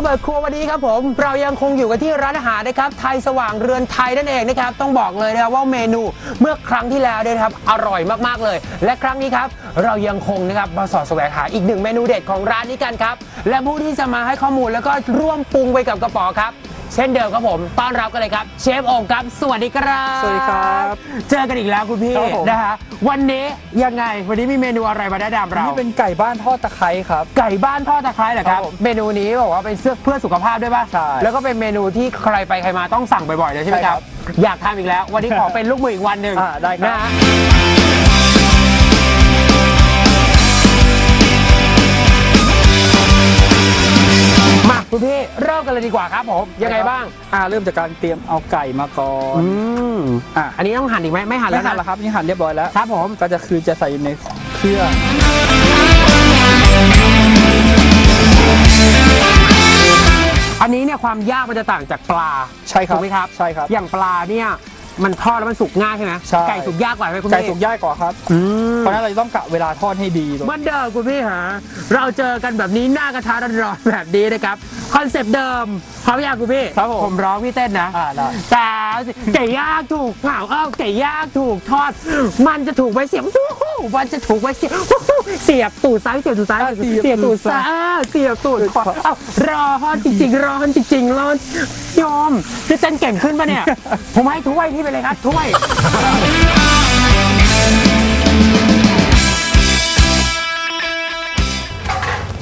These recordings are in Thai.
ระเบิดครัววันนี้ครับผมเรายังคงอยู่กันที่ร้านอาหารนะครับไทยสว่างเรือนไทยนั่นเองนะครับต้องบอกเลยนะครับว่าเมนูเมื่อครั้งที่แล้วเนี่ยนะครับอร่อยมากๆเลย และครั้งนี้ครับเรายังคงนะครับมาสอดแสวงหาอีกหนึ่งเมนูเด็ดของร้านนี้กันครับและผู้ที่จะมาให้ข้อมูลแล้วก็ร่วมปรุงไปกับกระป๋อครับ เช่นเดิมครับผม ต้อนรับกันเลยครับ เชฟโองครับ สวัสดีครับสวัสดีครับเจอกันอีกแล้วคุณพี่ครับผม นะฮะวันนี้ยังไงวันนี้มีเมนูอะไรมาแนะนำเรา นี่เป็นไก่บ้านทอดตะไคร้ครับ ไก่บ้านทอดตะไคร้เหรอครับครับผมเมนูนี้บอกว่าเป็นเสื้อเพื่อสุขภาพด้วยป่ะใช่แล้วก็เป็นเมนูที่ใครไปใครมาต้องสั่งบ่อยๆเลยใช่ไหมใช่คครัรับบอยากทำอีกแล้ว วันนี้ขอเป็นลูกมืออีกวันหนึ่งอ่าได้ครับ นะฮะ คุณพี่เริ่มกันเลยดีกว่าครับผมยังไงบ้างอ่าเริ่มจากการเตรียมเอาไก่มาก่อนอืมอะอันนี้ต้องหั่นอีกไหมไม่หั่นแล้แล้ววหั่นนะ แล้วครับนี่หั่นเรียบร้อยแล้วครับผม ก็จะคือจะใส่ในเครื่อง อันนี้เนี่ยความยากมันจะต่างจากปลาใช่ครับถูกไหมครับใช่ครับ อย่างปลาเนี่ย มันทอดแล้วมันสุกง่ายใช่ไหมใช่ ไก่สุกยากกว่าไหมคุณไก่พี่สุกย่ายกว่าครับ อืมเพราะฉะนั้นเราจะต้องกะเวลาทอดให้ดีด้วยเหมื่อนเดิมคุณพี่หาเราเจอกันแบบนี้หน้ากระทะร้อนๆแบบนี้นะครับคอนเซปต์เดิมพร้อมยังคุณพี่ครับผม ผมร้องพี่เต้นนะ อ่าได้แต่ไก่ย่างถูกเผาเอ้าไก่ย่างถูกทอด มันจะถูกไว้เสียบวู้ฮู้มันจะถูกไว้เสียบวู้ฮู้เสียบตูดซ้ายเสียบตูดซ้ายเสียบตูดซ้ายอ่าเสียบตูดขวาเอ้าร้อนจริงๆร้อนจริงๆร้อน ยอมจะเต้นเก่งขึ้นปะเนี่ย ผมให้ถ้วยนี่ไปเลยครับถ้วย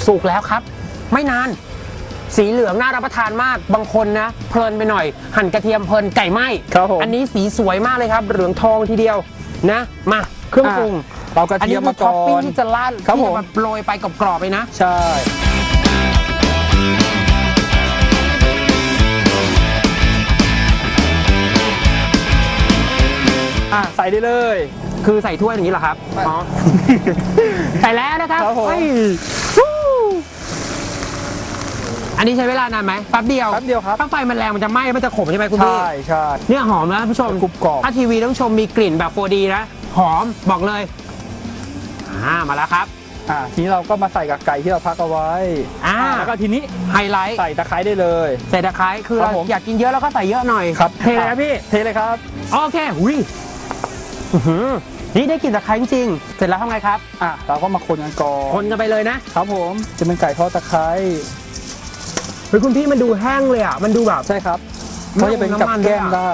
สุกแล้วครับ ไม่นาน สีเหลืองน่ารับประทานมากบางคนนะ เพลินไปหน่อย หั่นกระเทียมเพลินไก่ไหมครับผม อันนี้สีสวยมากเลยครับ เหลืองทองทีเดียวนะ มาเครื่องปรุงเรากระอันเทีนี้ยมคือมาท็ก่ออปปิ้งน ที่จะราดครับที่ผมจะมาโปรยไปกรอบๆไปนะ ใช่ อะใส่ได้เลย คือใส่ถ้วยอย่างนี้เหรอครับอ๋อ ใส่แล้วนะครับครับผม เฮ้ยฟู้อันนี้ใช้เวลานานไหมแป๊บเดียวแป๊บเดียวครับ ถ้าไฟมันแรงมันจะไหม้มันจะขมใช่ไหมคุณพี่ ใช่ใช่ เนี่ยหอมนะผู้ชมกรุบกรอบ ถ้าทีวีต้องชมมีกลิ่นแบบ 4D นะ หอมบอกเลย อ่า มาแล้วครับ อะทีนี้เราก็มาใส่กับไก่ที่เราพักเอาไว้อ่า แล้วก็ทีนี้ไฮไลท์ใส่ตะไคร้ได้เลย ใส่ตะไคร้คือครัเราบผม อยากกินเยอะเราก็ใส่เยอะหน่อยครับเทเลยนะพี่ เทเลยครับ โอเคหุยอื้อหือ นี่ได้กลิ่นตะไคร้จริงๆเสร็จแล้วทำไงครับอะเราก็มาคนกันก่อนคนกันไปเลยนะครับผมจะเป็นไก่ทอดตะไคร้เฮ้ยคุณพี่มันดูแห้งเลยอะ มันดูแบบใช่ครับไม่ก็จะเป็นกับน้ำมันแก้มด้วยอะได้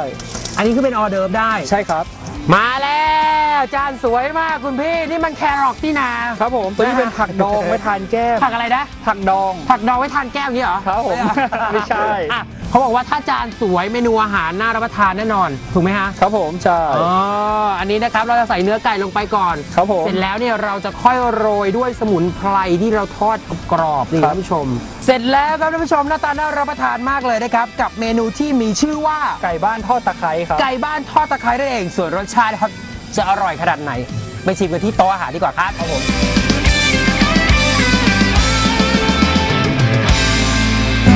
อันนี้คือเป็นออเดิร์ฟได้ใช่ครับ มาแล้ว จานสวยมากคุณพี่นี่มันแครอทนี่นา ครับผมตัวนี้เป็นผักดองไว้ทานแก้มผักอะไรนะ ผักดอง ผักดองไว้ทานแก้วอย่างนี้เหรอครับผมไม่ใช่อะเขาบอกว่าถ้าจานสวยเมนูอาหารน่ารับประทานแน่นอนถูกไหมฮะครับผมใช่อ๋ออันนี้นะครับเราจะใส่เนื้อไก่ลงไปก่อนครับผมเสร็จแล้วเนี่ยเราจะค่อยโรยด้วยสมุนไพรที่เราทอดกรอบๆนี่ครับท่านผู้ชม เสร็จแล้วครับท่านผู้ชมหน้าตาน่ารับประทานมากเลยนะครับกับเมนูที่มีชื่อว่าไก่บ้านทอดตะไคร้ครับไก่บ้านทอดตะไคร้นั่นเองส่วนรสชาตินะครับ จะอร่อยขนาดไหน ไปชิมกันที่โต๊ะอาหารดีกว่าครับครับผม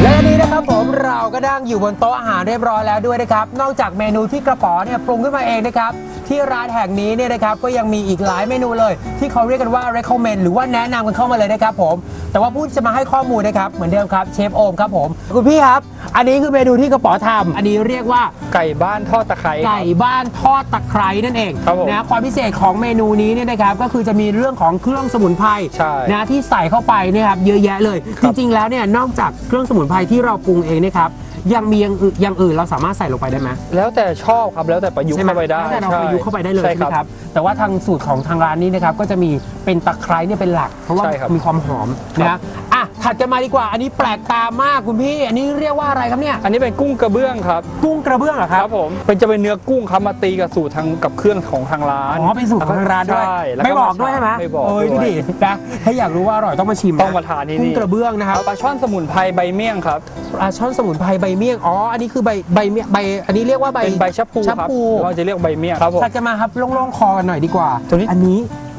และอันนี้นะครับผมเราก็นั่งอยู่บนโต๊ะอาหารเรียบร้อยแล้วด้วยนะครับ นอกจากเมนูที่กระป๋อเนี่ยปรุงขึ้นมาเองนะครับ ที่ร้านแห่งนี้เนี่ยนะครับก็ยังมีอีกหลายเมนูเลย ที่เขาเรียกกันว่า recommend หรือว่าแนะนำกันเข้ามาเลยนะครับผม แต่ว่าผู้ที่จะมาให้ข้อมูลนะครับเหมือนเดิมครับเชฟโอมครับผมคุณพี่ครับ อันนี้คือเมนูที่กระป๋อทำอันนี้เรียกว่าไก่บ้านทอดตะไคร้ครับไก่บ้านทอดตะไคร้นั่นเองครับผมนะความพิเศษของเมนูนี้เนี่ยนะครับก็คือจะมีเรื่องของเครื่องสมุนไพรใช่นะที่ใส่เข้าไปเนยครับเยอะแยะเลยคจรับริงๆแล้วเนี่ยนอกจากเครื่องสมุนไพรที่เราปรุงเองเนะครับ ยังมีอย่างอื่นอย่างอื่นเราสามารถใส่ลงไปได้ไหมแล้วแต่ชอบครับแล้วแต่ประยุกต์ใช่ไหมเข้าไปได้แล้วแต่เราประยุกต์เข้าไปได้เลยใช่ใช่ไหมครับ แต่ว่าทางสูตรของทางร้านนี้นะครับก็จะมีเป็นตะไคร้เนี่ยเป็นหลัก เพราะว่าใช่ครับมีความหอมครันะบอะ ถัดกันมาดีกว่า อันนี้แปลกตามากคุณพี่ อันนี้เรียกว่าอะไรครับเนี่ย อันนี้เป็นกุ้งกระเบื้องครับ กุ้งกระเบื้องเหรอครับผมเป็นจะเป็นเนื้อกุ้งครับมาตีกับสูตรทางกับเครื่องของทางร้านอ๋อเป็นสูตรของทางร้านด้วย ใช่แล้วไม่บอกด้วยใช่ไหมไม่บอกเอ้ยดูด้วยดินะถ้าอยากรู้ว่าอร่อยต้องมาชิมนะต้องมาทานที่กุ้งนี่กระเบื้องนะครับเอาปลาช่อนสมุนไพรใบเมี่ยงครับ ปลาช่อนสมุนไพรใบเมี่ยง อ๋อ อันนี้คือใบใบเมี่ยงใบ อันนี้เรียกว่าใบเป็นใบชะพูชะครับพูเราจะเรียกใบเมี่ยงครับผม ถัดกันมาครับโล่งๆคอกันหน่อยดีกว่า ตัวนี้ อันนี้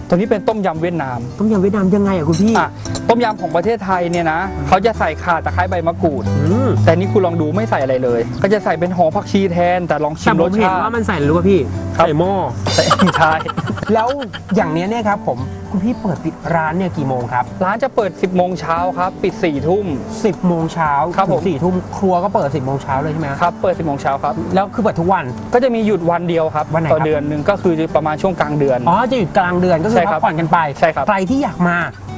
ตัวนี้เป็นต้มยำเวียดนาม ต้มยำเวียดนามยังไงอะคุณพี่อะต้มยำของประเทศไทยเนี่ยนะเขาจะใส่ข่าตะไคร้ใบมะกรูด อืมแต่นี่คุณลองดูไม่ใส่อะไรเลย ก็จะใส่เป็นหอมผักชีแทน แต่ลองชิแต่มผรมสเห็นชาติว่ามันใส่หรือว่าพี่ครับ ใส่หม้อ ใส่ใช่ แล้วอย่างเนี้ยเนี่ยครับผมคุณพี่เปิดปิดร้านเนี่ยกี่โมงครับ ร้านจะเปิด 10โมงเช้าครับปิด4ทุ่ม 10โมงเช้าครับถึผงมสี่ทุ่มครัวก็เปิด10โมงเช้าเลยใช่ไหมครับเปิด10โมงเช้าครับ แล้วคือเปิดทุกวัน ก็จะมีหยุดวันเดียวครับวันไหนต่อครับเดือนหนึ่งก็คือประมาณช่วงกลางเดือน อ๋อจะหยุดกลางเดือนก็คือใช่คพัรักบผ่อนกันไปใช่ครับใครที่อยากมา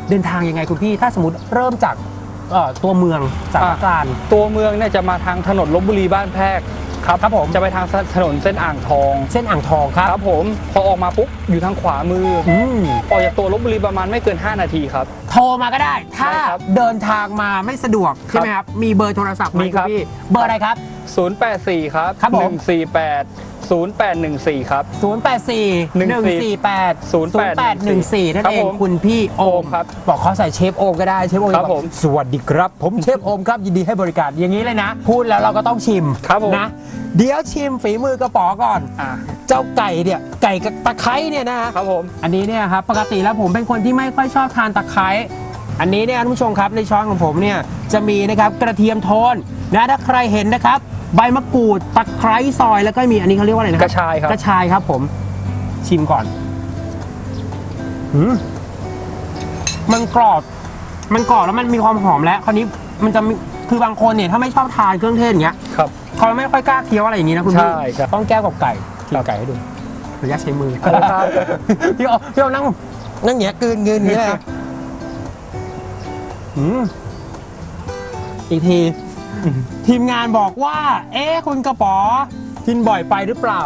เดินทางยังไงคุณพี่ ถ้าสมมติเริ่มจากเอ่อตัวเมืองสารกลาร ตัวเมืองเนี่ยจะมาทางถนนลบบุรีบ้านแพรก ครับครับผมจะไปทางถนนเส้นอ่างทอง เส้นอ่างทองครับครับผมพอออกมาปุ๊บอยู่ทางขวามืออืมออกจากตัวลบบุรีประมาณไม่เกิน 5 นาทีครับ โทรมาก็ได้ ถ้าได้ครับเดินทางมาไม่สะดวกใช่ไหมครับมีเบอร์โทรศัพท์ไหมีครับณพี่เบอร์อะไรครับ084 ครับครับผม148 0814 ครับ 084 148 0814นั่นครับเองผมคุณพี่โอมครับบอกเขาใส่เชฟโอมก็ได้เชฟโอมครับจะอกผมสวัสดีครับ ผมเชฟโอมครับยินดีให้บริการอย่างนี้เลยนะ พูดแล้วเราก็ต้องชิมครับผมนะเดี๋ยวชิมฝีมือกระป๋อก่อนอ่าเจ้าไก่เนี่ยไก่กับตะไคร้เนี่ยนะฮะครับผม อันนี้เนี่ยครับปกติแล้วผมเป็นคนที่ไม่ค่อยชอบทานตะไคร้ อันนี้เนี่ยท่านผู้ชมครับในช้อนของผมเนี่ยจะมีนะครับกระเทียมโทนนะถ้าใครเห็นนะครับ ใบมะกรูดตะไคร้ซอยแล้วก็มีอันนี้เขาเรียกว่าอะไรนะคกรับระชายครับ กระชายครับผม ชิมก่อนหืมมันกรอบ มันกรอบแล้วมันมีความหอมแล้ว คราวนี้มันจะมีคือบางคนเนี่ยถ้าไม่ชอบทานเครื่องเทศอย่างเงี้ยครับ เขาไม่ค่อยกล้าเคี้ยวอะไรอย่างนี้นะคุณพี่ใช่ครับ ต้องแก้วกับไก่กินไก่ให้ดูขออนุญาตใช้มือครับพี่โอพี่โอนั่งนั่งอย่างเงี้ยกลืนเงินอย่างเงี้ยนะหืมอีกที ทีมงานบอกว่า เอ๊ะคุณกระป๋อกินบ่อยไปหรือเปล่า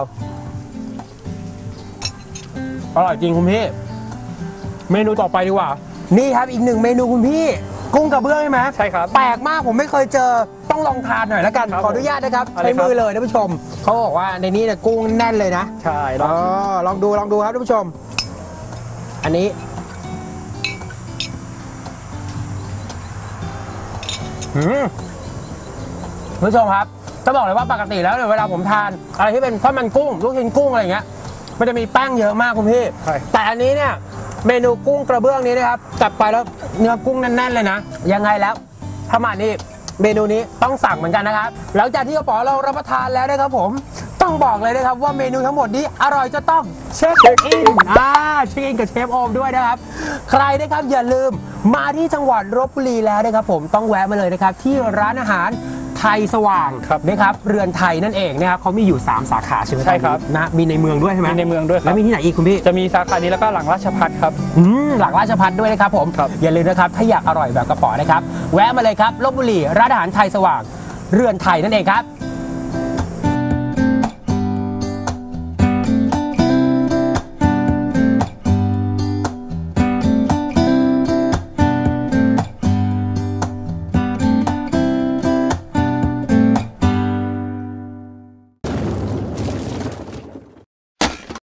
อร่อยจริงคุณพี่ เมนูต่อไปดีกว่า นี่ครับอีกหนึ่งเมนูคุณพี่ กุ้งกระเบื้องใช่ไหมใช่ครับ แปลกมากผมไม่เคยเจอต้องลองทานหน่อยแล้วกันครับขออนุญาตนะครับเอาเลใช้ยครับ มือเลยท่านผู้ชมเขาบอกว่าในนี้เนี่ยกุ้งแน่นเลยนะใช่ลอ๋อองลองดูลองดูครับท่านผู้ชม อันนี้หืม ท่านผู้ชมครับจะบอกเลยว่าปกติแล้วเนี่ยเวลาผมทาน อะไรที่เป็นทอดมันกุ้งลูกชิ้นกุ้งอะไรอย่างเงี้ยมันจะมีแป้งเยอะมากคุณพี่ ใช่ แต่อันนี้เนี่ยเมนูกุ้งกระเบื้องนี้นะครับจับไปแล้วเนื้อกุ้งแน่นๆเลยนะยังไงแล้วถ้ามานี่เมนูนี้ต้องสั่งเหมือนกันนะครับหลังจากที่กระป๋อเรารับประทานแล้วนะครับผม ต้องบอกเลยนะครับว่าเมนูทั้งหมดนี้อร่อยจะต้องเช็คอินอ่าเช็คอินกับเชฟโอมด้วยนะครับ ใครนะครับอย่าลืมมาที่จังหวัดลบบุรีแล้วนะครับผมต้องแวะมาเลยนะครับที่ร้านอาหาร ไทยสว่างครับนะครับเรือนไทยนั่นเองนะครับเขามีอยู่ 3 สาขาใช่ไหมใช่ครับนะมีในเมืองด้วยใช่ไหมมีในเมืองด้วยคแล้รัวบมีที่ไหนอีกคุณพี่จะมีสาขานี้แล้วก็หลังราชพัฒครับอืมหลักราชพัฒด้วยนะครับผมครับอย่าลืมนะครับถ้าอยากอร่อยแบบกระป๋อนะครับแวะมาเลยครับลบบุรีร้านอาหารไทยสว่าง เรือนไทยนั่นเองครับ